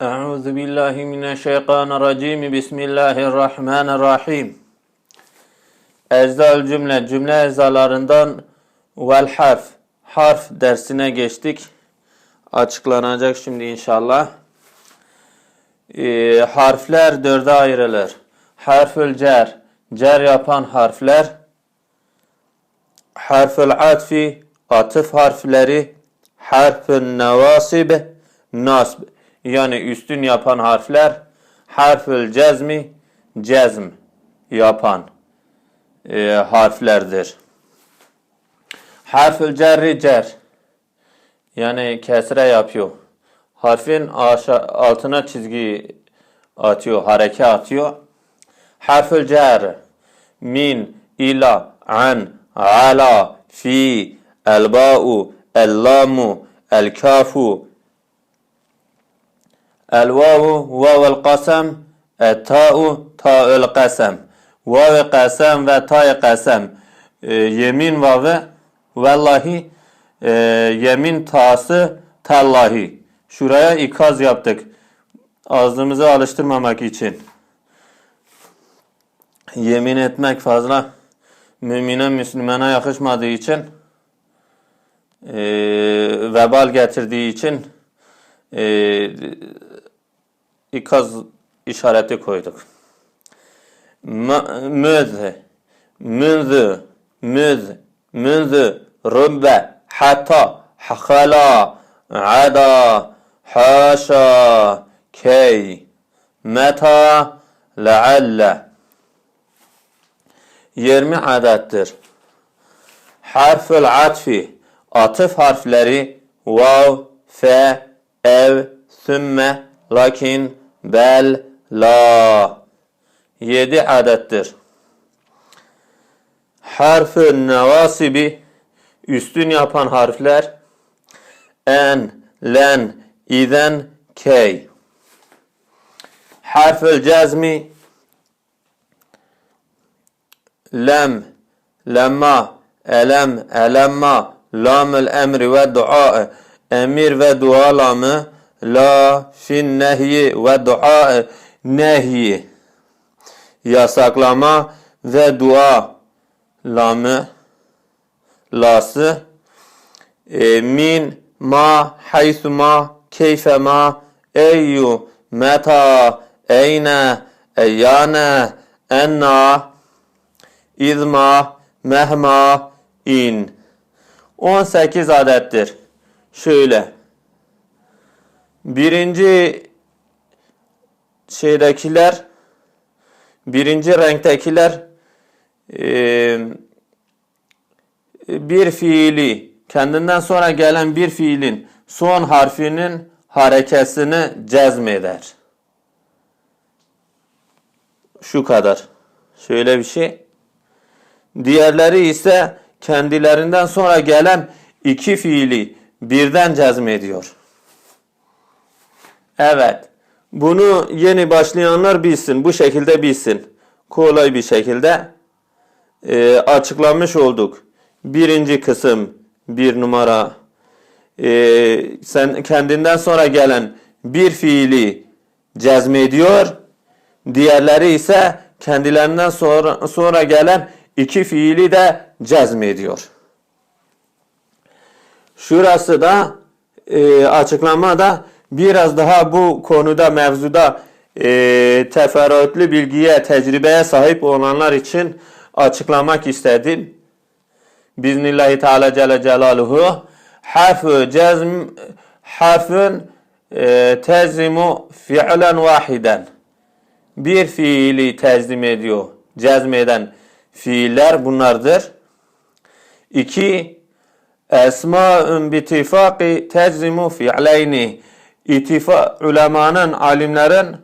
Euzu billahi mineşşeytanirracim. Bismillahirrahmanirrahim. Ecdal cümle cümle eczalarından vel harf harf dersine geçtik. Açıklanacak şimdi inşallah. Ee, harfler dörde ayrılır. Harfül cer, cer yapan harfler. Harfül atfi, atıf harfleri. Harfül nevasib, nasb yani üstün yapan harfler. Harfül cezmi, cezm yapan e, harflerdir. Harfül cerri cer yani kesre yapıyor. Harfin aşağı, altına çizgi atıyor, hareke atıyor. Harfül cer min, ila, an, ala, fi, elba'u, ellamu, el-kafu, El-vavu vavel kasem, et-ta'u ta'ül kasem. Vav kasem ve ta'y kasem. E, yemin vavı vallahi e, yemin ta'sı tallahi. Şuraya ikaz yaptık. Ağzımızı alıştırmamak için. Yemin etmek fazla mümine Müslümana yakışmadığı için e, vebal getirdiği için e, ikaz işareti koyduk. Müz, münzü, müz, münzü, rübbe, hatta, hakala, ada, haşa, key, meta, lealle. 20 adettir. Harfül atfi, atıf harfleri vav, fe, ev, sümme, lakin, bel, la. Yedi adettir. Harfün nevasibi üstün yapan harfler en, len, izen, key. Harfül cezmi lem, lemma, elem, elemma, lamül emri ve dua, emir ve dua lamı, la fin nehyi ve dua nehyi yasaklama ve dua lamı lası. E, min ma haysuma keyfema eyyu meta eyne eyyane enna izma mehma in. 18 adettir. Şöyle birinci şeydekiler birinci renktekiler e, bir fiili kendinden sonra gelen bir fiilin son harfinin harekesini cezmeder. Şu kadar. Şöyle bir şey. Diğerleri ise kendilerinden sonra gelen iki fiili birden cezmediyor. Evet. Bunu yeni başlayanlar bilsin. Bu şekilde bilsin. Kolay bir şekilde e, açıklamış olduk. Birinci kısım bir numara. E, sen kendinden sonra gelen bir fiili cezmediyor. Diğerleri ise kendilerinden sonra, sonra gelen iki fiili de cezmediyor. Şurası da e, açıklamada biraz daha bu konuda mevzuda e, teferruatlı bilgiye, tecrübeye sahip olanlar için açıklamak istedim. Biznillahi Teala Celle Celaluhu harfu cezm harfün e, tezimu fi'len vahiden bir fiili tezlim ediyor. Cezmeden fiiller bunlardır. İki esma'un bitifaki tezimu fi'leyni İtifa ulemanın, alimlerin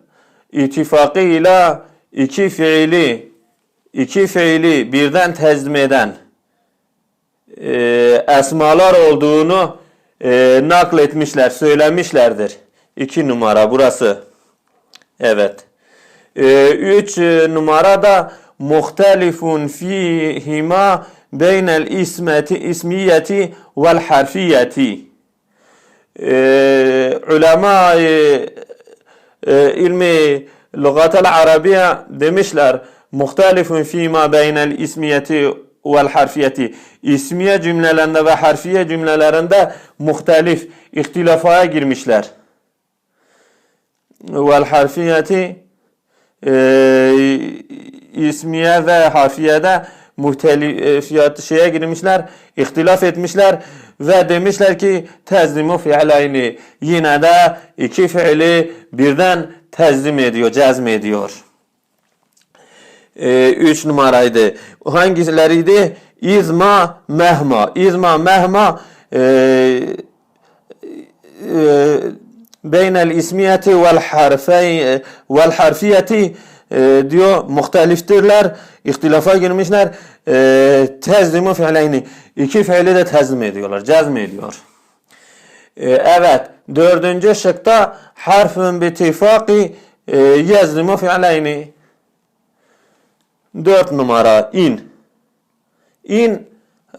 ittifakıyla iki fiili iki fiili birden tezdim eden e, esmalar olduğunu e, nakletmişler, söylemişlerdir. İki numara burası. Evet. E, üç numara da muhtelifun fihima beynel ismeti ismiyeti vel harfiyeti e, ulema e, ilmi lügatel arabiye demişler muhtelifun fîmâ beynel ismiyeti vel harfiyeti. İsmiye cümlelerinde ve harfiye cümlelerinde muhtelif ihtilafaya girmişler. Vel harfiyeti e, ismiye ve harfiyede muhtelifiyat şeye girmişler, ihtilaf etmişler ve demişler ki tezlimu fi'layni yine de iki fiili birden tezlim ediyor, cezm ediyor. Ee, üç numaraydı. Hangileriydi? İzma, mehma. İzma, mehma e, e, beynel ismiyeti vel harfey vel harfiyeti e, diyor muhteliftirler. İhtilafa girmişler. E, tezlimu fiileyni. İki fiili de tezlim ediyorlar. Cezm ediyor. E, evet. Dördüncü şıkta harfün bitifaki e, yezlimu fiileyni. Dört numara in. İn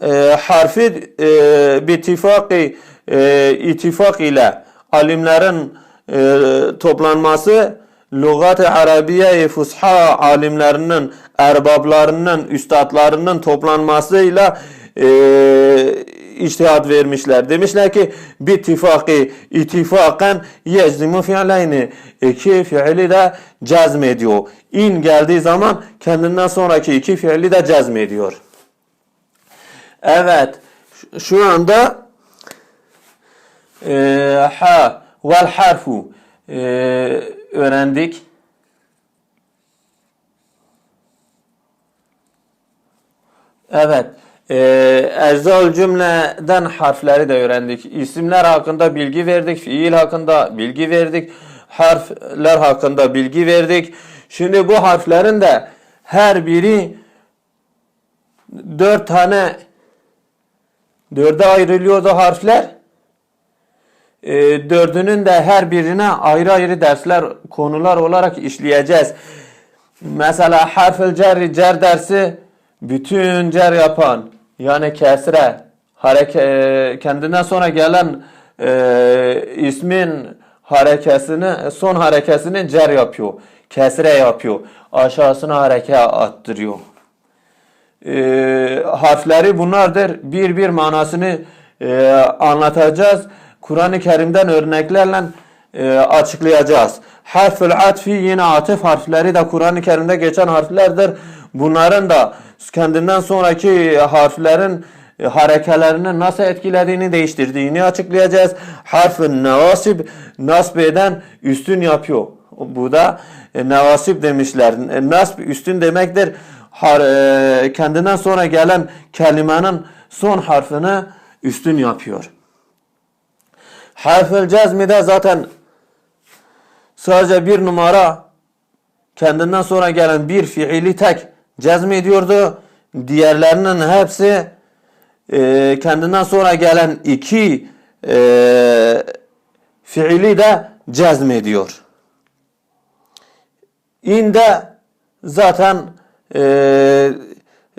e, harfi e, bitifaki e, ittifak ile alimlerin e, toplanması lügat-ı arabiye fusha alimlerinin, erbablarının, üstadlarının toplanmasıyla e, içtihat vermişler. Demişler ki bittifakı ittifaken yezdimu fiileyni iki fiili de cezm ediyor. İn geldiği zaman kendinden sonraki iki fiili de cezm ediyor. Evet. Şu anda e, ha vel harfu e, öğrendik. Evet. E, Eczaül cümleden harfleri de öğrendik. İsimler hakkında bilgi verdik. Fiil hakkında bilgi verdik. Harfler hakkında bilgi verdik. Şimdi bu harflerin de her biri dört tane dörde ayrılıyordu harfler. E, dördünün de her birine ayrı ayrı dersler, konular olarak işleyeceğiz. Mesela harfel cerri cer dersi bütün cer yapan yani kesre hareke, e, kendinden sonra gelen e, ismin harekesini son harekesini cer yapıyor. Kesre yapıyor. Aşağısına hareke attırıyor. E, harfleri bunlardır. Bir bir manasını e, anlatacağız. Kur'an-ı Kerim'den örneklerle e, açıklayacağız. Harfül atfi yine atıf harfleri de Kur'an-ı Kerim'de geçen harflerdir. Bunların da kendinden sonraki harflerin e, harekelerini nasıl etkilediğini değiştirdiğini açıklayacağız. Harfin nevasib nasb eden üstün yapıyor. Bu da e, nevasib demişler. E, nasb üstün demektir. Har, e, kendinden sonra gelen kelimenin son harfini üstün yapıyor. Harfel cezmi de zaten sadece bir numara kendinden sonra gelen bir fiili tek cezm ediyordu. Diğerlerinin hepsi e, kendinden sonra gelen iki e, fiili de cezm ediyor. İnde zaten e,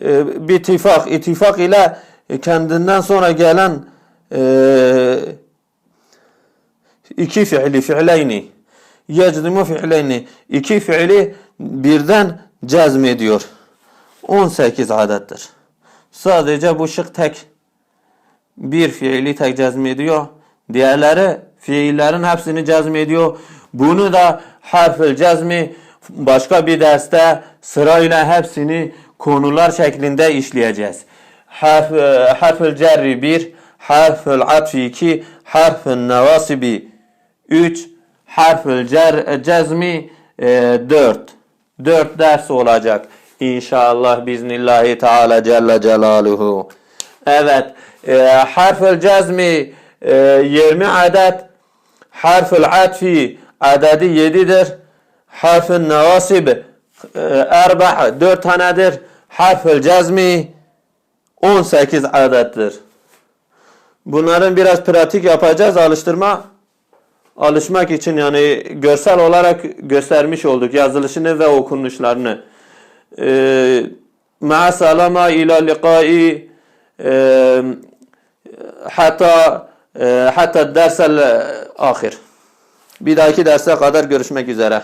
e, bir ittifak, ittifak ile kendinden sonra gelen e, iki fiili, fiileyni yecdimu fiileyni iki fiili birden cezm ediyor. 18 adettir. Sadece bu şık tek bir fiili tek cezm ediyor. Diğerleri fiillerin hepsini cezm ediyor. Bunu da harfül cezmi başka bir derste sırayla hepsini konular şeklinde işleyeceğiz. Harf, harfül cerri 1, harfül atfi 2, harfül nevasibi 3, harfül cer, cezmi 4. 4 ders olacak. İnşallah biznillahi teala celle celaluhu. Evet. E, harfül cezmi e, 20 adet. Harfül atfi adedi 7'dir. Harfül nevasib e, erba 4 tanedir. Harfül cezmi 18 adettir. Bunların biraz pratik yapacağız alıştırma alışmak için yani görsel olarak göstermiş olduk yazılışını ve okunuşlarını. Ee, Ma'a salama ila liqai e, hatta e, hatta dersel e, ahir. Bir dahaki derse kadar görüşmek üzere.